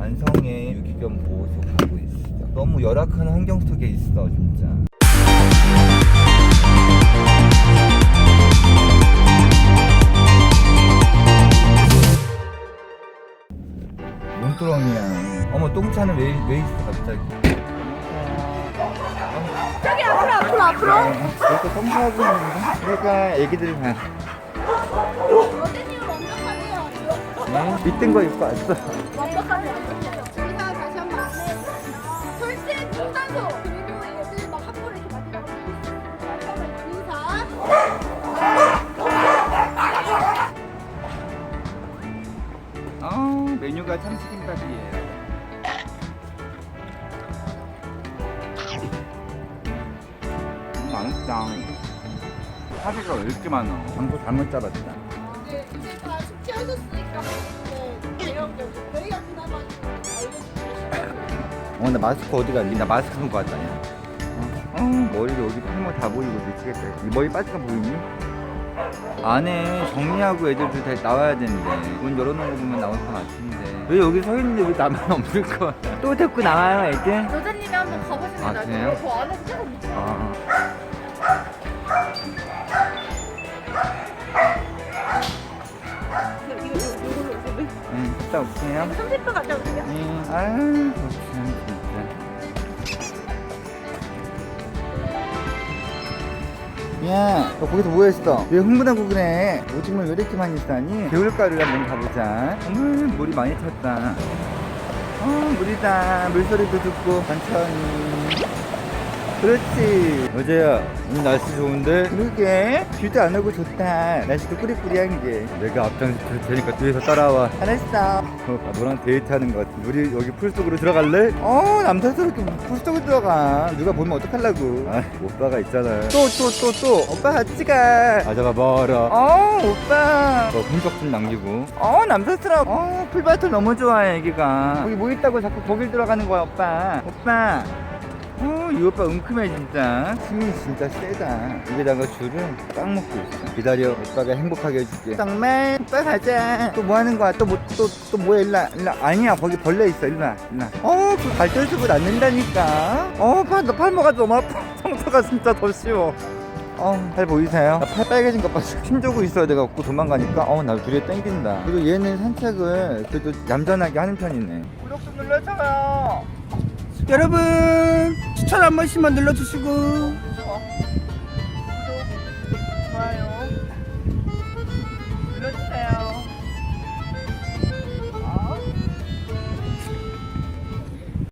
안성의 유기견 보호소 가고 있어. 너무 열악한 환경 속에 있어 진짜. 용뚜렁이야. 어머 똥차는 왜, 왜 있어 갑자기? 저기 앞으로 앞으로 앞으로 이렇게 청소하고 있는데? 그러니까 애기들 봐. 어제님은 완벽하네요 네? 밑뜬 거 입고 왔어. 완벽하 아 메뉴가 참치김밥이에요. 음, 맛있다. 사비가 왜 이렇게 많아? 장소 잘못 잡았다. 이제 이제 다 숙제하셨으니까 네 대형적으로 저희가 그나마 알려주시면 어, 나 마스크 어디 갔니? 나 마스크 왔다냐? 어, 어, 머리 여기 탈모 다 보이고 미치겠다. 이 머리 빠지가 보이니? 안에 정리하고 애들도 다 나와야 되는데 문 열어놓은 거 보면 나올 것 같은데 왜 여기 서 있는데 왜 나만 없을 거야? 또 데리고 나와요 애들? 여자님이 한번 가보시면 아, 나중에 그래요? 저 안에서 계속 미쳐 아, 이거 이거 오세요 응, 갔다 올게요. 30분 갔다 오세요 응, 아유, 참 진짜. 야, 너 거기서 뭐 했어? 왜 흥분하고 그래? 오줌을 왜 이렇게 많이 싸니? 개울가를 한번 가보자. 어머, 물이 많이 찼다. 어, 물이다. 물소리도 듣고, 천천히. 그렇지. 여자야, 오늘 날씨 좋은데? 그러게. 비도 안 오고 좋다. 날씨도 꾸리꾸리한 게. 내가 앞장서 줄 테니까 뒤에서 따라와. 알았어. 어, 너랑 데이트하는 것 같아. 우리 여기 풀 속으로 들어갈래? 어, 남자스럽게 풀 속으로 들어가. 누가 보면 어떡하려고. 아, 오빠가 있잖아. 또, 또, 또, 또. 오빠 같이 가. 가져가 봐라. 어, 오빠. 너 흔적 좀 남기고. 어, 남자스러워. 어, 풀밭을 너무 좋아해, 애기가. 거기 뭐 있다고 자꾸 거길 들어가는 거야, 오빠. 오빠. 어, 이 오빠 은큼해 진짜. 힘이 진짜 세다. 입에다가 줄을 딱 먹고 있어. 기다려 오빠가 행복하게 해줄게. 정말 오빠 가자. 또 뭐 하는 거야? 또 뭐 또 또 뭐야 일라 일라. 아니야 거기 벌레 있어. 일라 일라 어 그 갈대숲을 낫는다니까. 어팔 팔모가 너무 아파. 청소가 진짜 더 쉬워. 어, 팔 보이세요? 나팔 빨개진 것 봐. 힘주고 있어야 돼갖고 도망가니까, 어, 나 둘이 땡긴다. 그리고 얘는 산책을 그래도 얌전하게 하는 편이네. 구독 좀 눌러줘요. 여러분 추천 한 번씩만 눌러주시고